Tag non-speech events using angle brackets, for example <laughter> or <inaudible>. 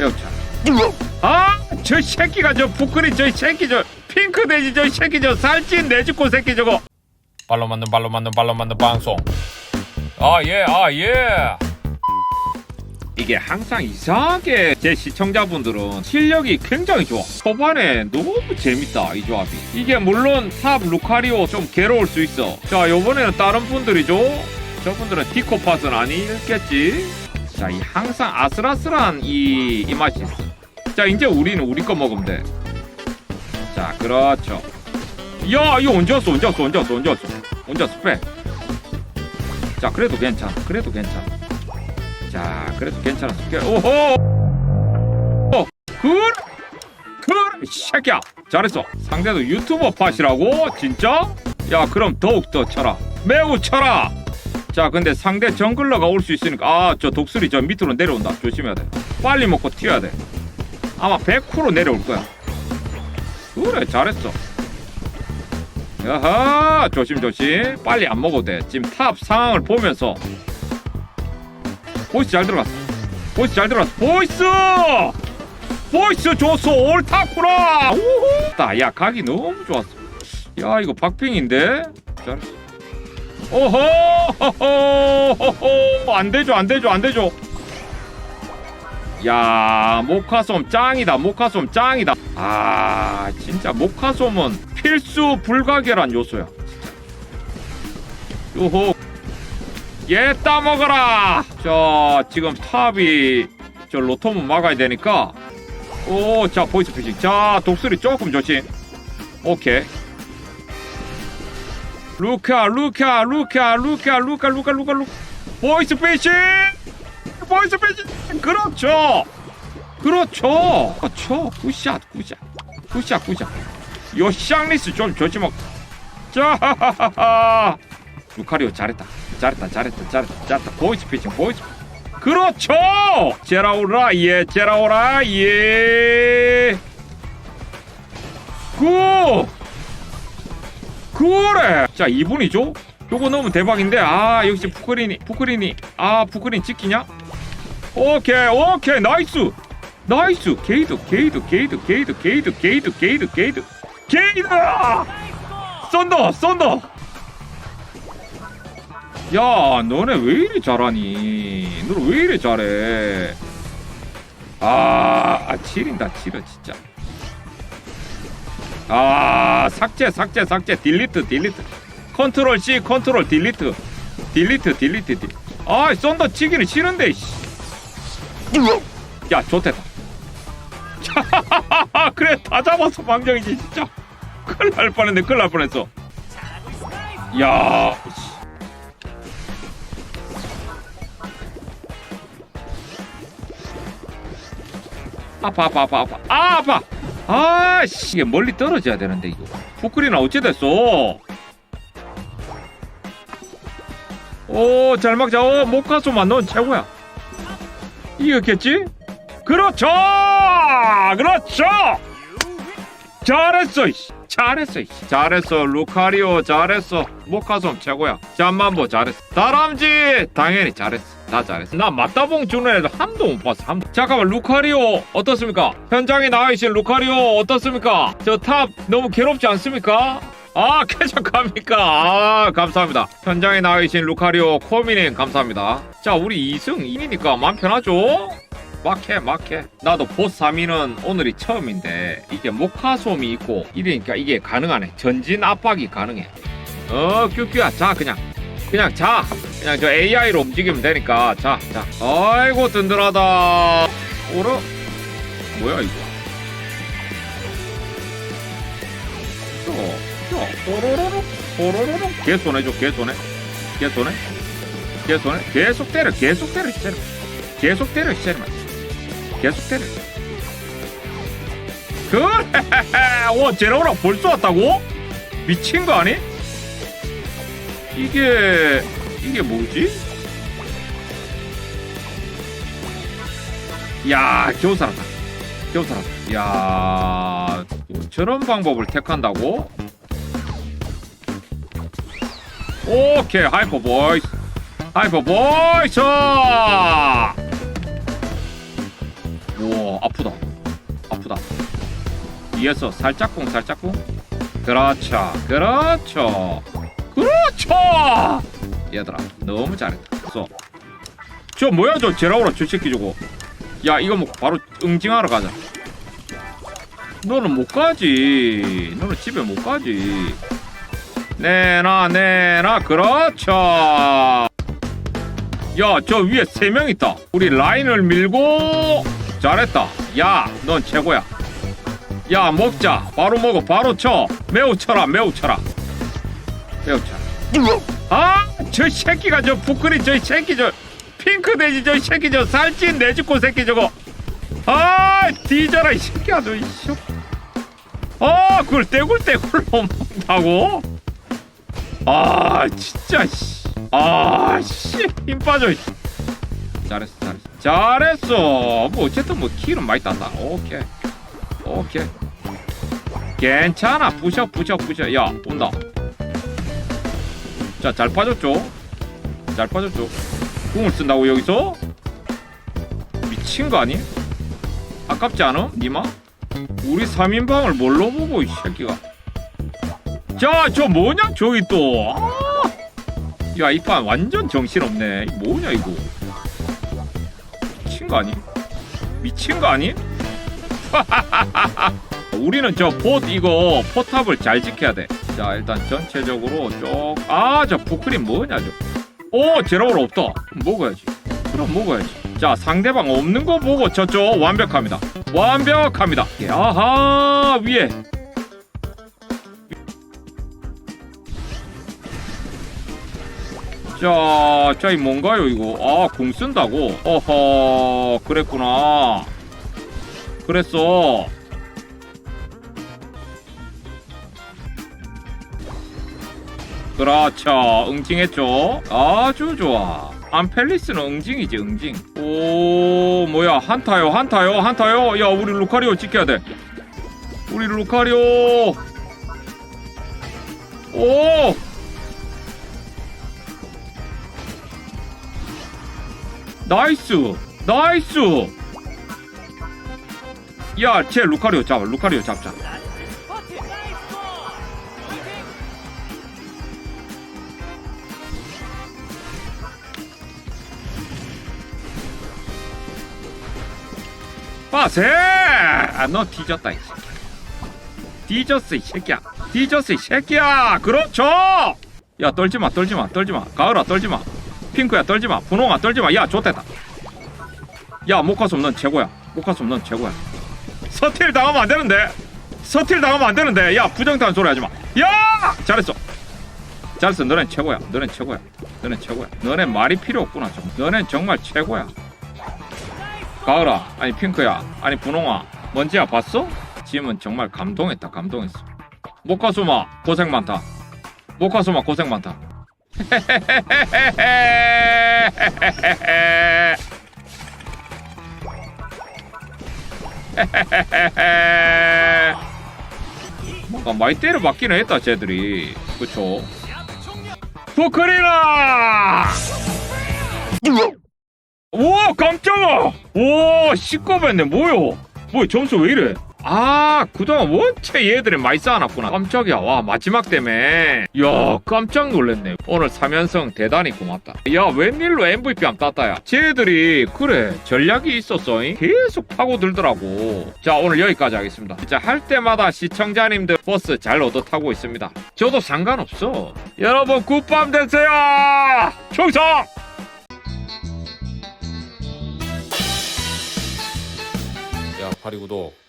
배우차 아저 새끼가 저 부끄리 저 새끼 저 핑크 돼지 저 새끼 저 살찐 내죽고 새끼 저거 발로 만든 발로 만든 발로 만든 방송. 아 예, 아 예. 이게 항상 이상하게 제 시청자분들은 실력이 굉장히 좋아. 초반에 너무 재밌다 이 조합이. 이게 물론 탑 루카리오 좀 괴로울 수 있어. 자 요번에는 다른 분들이죠. 저분들은 디코팟은 아니겠지. 자 이 항상 아슬아슬한 이, 이 맛이 있어. 자 이제 우리는 우리 거 먹으면 돼. 자 그렇죠. 야 이거 언제 왔어 언제 왔어 언제 왔어 언제 왔어 언제 왔어 빼. 자 그래도 괜찮아 그래도 괜찮아. 자, 그래도 괜찮았어. 오호! 어, 굿! 굿! 이 새끼야! 잘했어. 상대도 유튜버 팟이라고? 진짜? 야, 그럼 더욱더 쳐라. 매우 쳐라! 자, 근데 상대 정글러가 올 수 있으니까, 아, 저 독수리 저 밑으로 내려온다. 조심해야 돼. 빨리 먹고 튀어야 돼. 아마 100% 내려올 거야. 그래, 잘했어. 야하! 조심조심. 빨리 안 먹어도 돼. 지금 탑 상황을 보면서 보이스 잘 들어갔어. 보이스 잘 들어갔어. 보이스! 보이스 좋소. 옳다구나. 우후. 따, 야 각이 너무 좋았어. 야 이거 박빙인데. 잘했어. 오호! 호호! 안 되죠, 안 되죠, 안 되죠. 야 모카솜 짱이다. 모카솜 짱이다. 아 진짜 모카솜은 필수 불가결한 요소야. 요호 얘 따먹어라 자 지금 탑이 저 로톰은 막아야 되니까 오 자 보이스 피싱 자 독수리 조금 조심 오케이 루카 루카 루카 루카 루카 루카 루카 루카. 보이스 피싱! 보이스 피싱! 그렇죠! 그렇죠! 그렇죠! 굿샷 굿샷. 굿샷 굿샷. 요 샹리스 좀 조심하고. 자 루카리오 잘했다. 잘했다 잘했다 잘했다 잘했다. 보이스 피칭 보이스 그렇죠! 제라오라 예 제라오라 예 굿! 그래. 자 2분이죠? 요거 넣으면 대박인데 아 역시 푸크린이 푸크린이 아 푸크린 찍히냐? 오케이 오케이 나이스! 나이스! 게이드 게이드 게이드 게이드 게이드 게이드 게이드 게이드 게이드 썬더 썬더! 야 너네 왜 이리 잘하니? 너왜 이리 잘해? 아, 아 지린다 지려 진짜 아 삭제 삭제 삭제. 딜리트 딜리트. 컨트롤 C 컨트롤 딜리트. 딜리트 딜리트 딜. 아 썬더 치기는 싫은데 씨. 야 좋댔다. <laughs> 그래 다 잡아서 방정이지 진짜. 큰일 날 뻔했네 큰일 날 뻔했어. 야 씨. 아파 아파 아파 아파. 아 아파 아씨 이게 멀리 떨어져야 되는데 이거. 푸크리나 어찌 됐어? 오잘 막자. 어 목가소만 넌 최고야. 이겼겠지? 그렇죠! 그렇죠! 잘했어 이씨. 잘했어 이씨. 잘했어 루카리오 잘했어. 목가솜 최고야. 잠만보 잘했어. 다람쥐! 당연히 잘했어. 다 잘했어. 나 맞다봉 주는 애들 한도 못 봤어 한도. 잠깐만 루카리오 어떻습니까? 현장에 나와 계신 루카리오 어떻습니까? 저 탑 너무 괴롭지 않습니까? 아 <laughs> 쾌적합니까? 아 감사합니다. 현장에 나와 계신 루카리오 코미님 감사합니다. 자 우리 2승 2니까 마음 편하죠 막해 막해. 나도 보스 3위는 오늘이 처음인데 이게 모카솜이 있고 이러니까 이게 가능하네. 전진 압박이 가능해. 어 큐큐야 자 그냥. 그냥 자. 그냥 저 AI로 움직이면 되니까 자자. 아이고 든든하다. 오라 뭐야 이거? 자, 자, 호로로로 호로로로 개 손해줘 개 손해. 개 손해. 개 손해. 계속 때려 계속 때려 시체를. 계속 때려 시체를 계속 때려. 그래! 와, 제라오라 벌써 왔다고? 미친 거 아니? 이게, 이게 뭐지? 야, 겨우 살았다. 겨우 살았다. 야, 저런 방법을 택한다고? 오케이, 하이퍼 보이스. 하이퍼 보이스! 우와 아프다. 아프다. 뒤에서 살짝쿵 살짝쿵 그렇죠 그렇죠. 그렇죠! 얘들아 너무 잘했다. 그래서 저 뭐야 저 제라오라 저 새끼 저거 야 이거 뭐 바로 응징하러 가자. 너는 못 가지. 너는 집에 못 가지. 내놔 내놔. 그렇죠. 야 저 위에 세 명 있다. 우리 라인을 밀고 잘했다. 야 넌 최고야. 야 먹자. 바로 먹어. 바로 쳐. 매우 쳐라 매우 쳐라. 매우 쳐라. 아 저 새끼가 저 부끄리 저 새끼 저 핑크 돼지 저 새끼 저 살찐 내죽고 새끼 저거. 아 뒤져라 이 새끼야 너 이씨 아 그걸 떼굴떼굴 <laughs> 먹는다고? 아 진짜 씨 아 씨 힘 빠져 씨. 잘했어 잘했어. 잘했어. 뭐 어쨌든 뭐 킬은 많이 땄다. 오케이. 오케이. 괜찮아. 부셔 부셔 부셔. 야 온다. 자잘 빠졌죠? 잘 빠졌죠? 궁을 쓴다고 여기서? 미친 거 아니? 아깝지 않아? 니마? 우리 3인방을 뭘로 보고 이 새끼가? 자저 뭐냐 저기 또? 아! 야이 판 완전 정신없네. 이 뭐냐 이거 거 아니? 미친 거 아니? <laughs> 우리는 저포 이거 포탑을 잘 지켜야 돼. 자 일단 전체적으로 쪽아저 부크림 뭐냐 저. 오 제로울 없다. 먹어야지. 그럼 먹어야지. 자 상대방 없는 거 보고 저쪽 완벽합니다. 완벽합니다. 아하 위에 자, 저이 뭔가요 이거? 아, 공 쓴다고? 어허, 그랬구나. 그랬어. 그렇죠. 응징했죠. 아주 좋아. 안펠리스는 응징이지, 응징. 오, 뭐야. 한타요, 한타요, 한타요. 야, 우리 루카리오 지켜야 돼. 우리 루카리오. 오! 나이스! 나이스! 야, 쟤 루카리오 잡아. 루카리오 잡자. 빠세! 아, 너 뒤졌다, 이 새끼야. 뒤졌어, 이 새끼야. 뒤졌어, 이 새끼야. 그렇죠! 야, 떨지 마, 떨지 마, 떨지 마. 가을아, 떨지 마. 핑크야, 떨지 마. 분홍아, 떨지 마. 야, 좋댔다. 야, 모카솜 넌 최고야. 모카솜 넌 최고야. 서틸 당하면 안 되는데. 서틸 당하면 안 되는데. 야, 부정타는 소리 하지 마. 야! 잘했어. 잘했어. 너넨 최고야. 너넨 최고야. 너넨 최고야. 너넨 말이 필요 없구나. 좀. 너넨 정말 최고야. 가을아, 아니 핑크야, 아니 분홍아, 먼지야 봤어? 지금은 정말 감동했다, 감동했어. 모카소마 고생 많다. 모카소마 고생 많다. <laughs> 뭔가 많이 때려 맞기는 했다, 쟤들이. 그쵸? 포크리나! 오 깜짝아 오 시꺼했네 뭐요 뭐 점수 왜 이래 아 그동안 원체 얘들이 많이 쌓아놨구나. 깜짝이야. 와 마지막 때문에. 야 깜짝 놀랐네. 오늘 3연승 대단히 고맙다. 야 웬일로 MVP 안 땄다야. 쟤들이 그래 전략이 있었어 잉? 계속 파고들더라고. 자 오늘 여기까지 하겠습니다. 진짜 할 때마다 시청자님들 버스 잘 얻어 타고 있습니다. 저도 상관없어. 여러분 굿밤 되세요. 충성 야 파리 구독